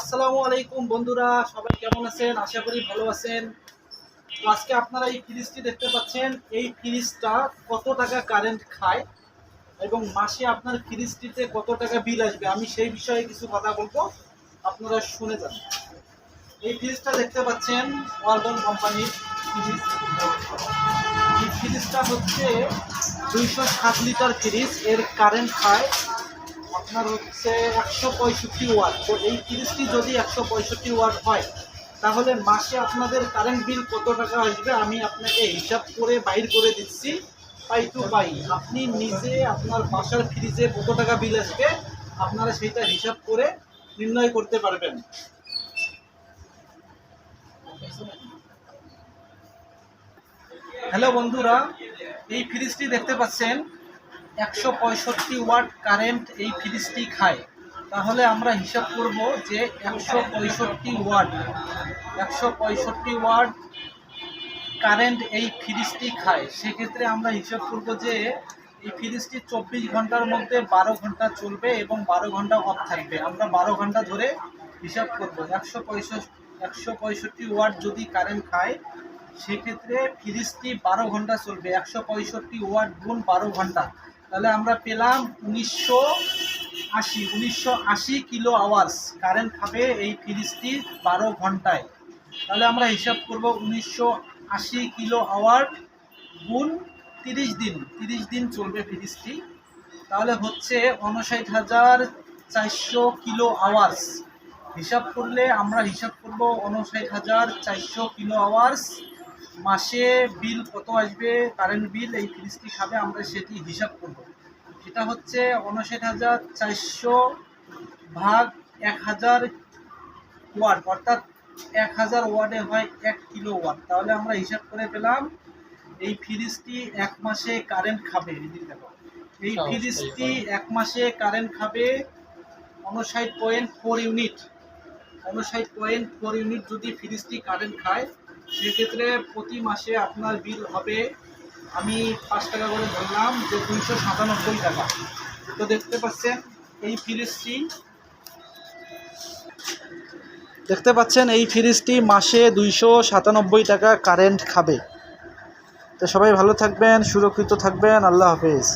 আসসালামু আলাইকুম বন্ধুরা, সবাই কেমন আছেন? আশা করি ভালো আছেন। তো আজকে আপনারা এই ফ্রিজটি দেখতে পাচ্ছেন। এই ফ্রিজটা কত টাকা কারেন্ট খায় এবং মাসে আপনার ফ্রিজটিতে কত টাকা বিল আসবে? আমি সেই বিষয়ে কিছু কথা বলব। আপনারা শুনে যান। এই ফ্রিজটা দেখতে পাচ্ছেন ওয়ালটন কোম্পানির ফ্রিজ এই ফ্রিজটা হচ্ছে দুইশো সাত লিটার ফ্রিজ এর কারেন্ট খায় আপনার হচ্ছে একশো পঁয়ষট্টি ওয়াট। তো এই ফ্রিজটি যদি একশো পঁয়ষট্টি ওয়াট হয়, তাহলে মাসে আপনাদের কারেন্ট বিল কত টাকা আসবে আমি আপনাকে হিসাব করে বাইর করে দিচ্ছি, পাই টু পাই। আপনি নিজে আপনার বাসার ফ্রিজে কত টাকা বিল আসবে, আপনারা সেইটা হিসাব করে নির্ণয় করতে পারবেন। হ্যালো বন্ধুরা, এই ফ্রিজটি দেখতে পাচ্ছেন? একশো পঁয়ষট্টি ওয়াট কারেন্ট এই ফ্রিজটি খায়। তাহলে আমরা হিসাব করব যে একশো পঁয়ষট্টি ওয়াট, একশো পঁয়ষট্টি ওয়াট কারেন্ট এই ফ্রিজটি খায়। সেক্ষেত্রে আমরা হিসাব করব যে এই ফ্রিজটি চব্বিশ ঘণ্টার মধ্যে বারো ঘণ্টা চলবে এবং বারো ঘণ্টা অফ থাকবে। আমরা বারো ঘণ্টা ধরে হিসাব করব। একশো পঁয়ষট্টি একশো পঁয়ষট্টি ওয়াট যদি কারেন্ট খায়, সেক্ষেত্রে ফ্রিজটি বারো ঘণ্টা চলবে। একশো পঁয়ষট্টি ওয়াট গুণ বারো ঘণ্টা। তাহলে আমরা পেলাম উনিশশো আশি উনিশশো আশি কিলো আওয়ার্স কারেন্ট খাবে এই ফ্রিজটি বারো ঘন্টায়। তাহলে আমরা হিসাব করব উনিশশো আশি কিলো আওয়ার গুণ তিরিশ দিন তিরিশ দিন চলবে ফ্রিজটি তাহলে হচ্ছে উনষাট হাজার চারশো কিলো আওয়ার্স হিসাব করলে আমরা হিসাব করব উনষাট হাজার চারশো কিলো আওয়ার্স মাসে বিল কত আসবে কারেন্ট বিল এই ফ্রিজটি খাবে আমরা সেটি হিসাব করব। সেটা হচ্ছে উনষাট হাজার চারশো ভাগ এক হাজার ওয়াট অর্থাৎ এক হাজার ওয়াটে হয় এক কিলো ওয়াট। তাহলে আমরা হিসাব করে পেলাম এই ফ্রিজটি এক মাসে কারেন্ট খাবে দেখো। এই ফ্রিজটি এক মাসে কারেন্ট খাবে উনষাট পয়েন্ট ফোর ইউনিট উনষাট পয়েন্ট ফোর ইউনিট যদি ফ্রিজটি কারেন্ট খায় সেক্ষেত্রে প্রতি মাসে আপনার বিল হবে, আমি পাঁচ টাকা করে ধরলাম, যে দুইশো সাতানব্বই টাকা। তো দেখতে পাচ্ছেন, এই ফ্রিজটি, দেখতে পাচ্ছেন, এই ফ্রিজটি মাসে দুইশো সাতানব্বই টাকা কারেন্ট খাবে। তো সবাই ভালো থাকবেন, সুরক্ষিত থাকবেন, আল্লাহ হাফেজ।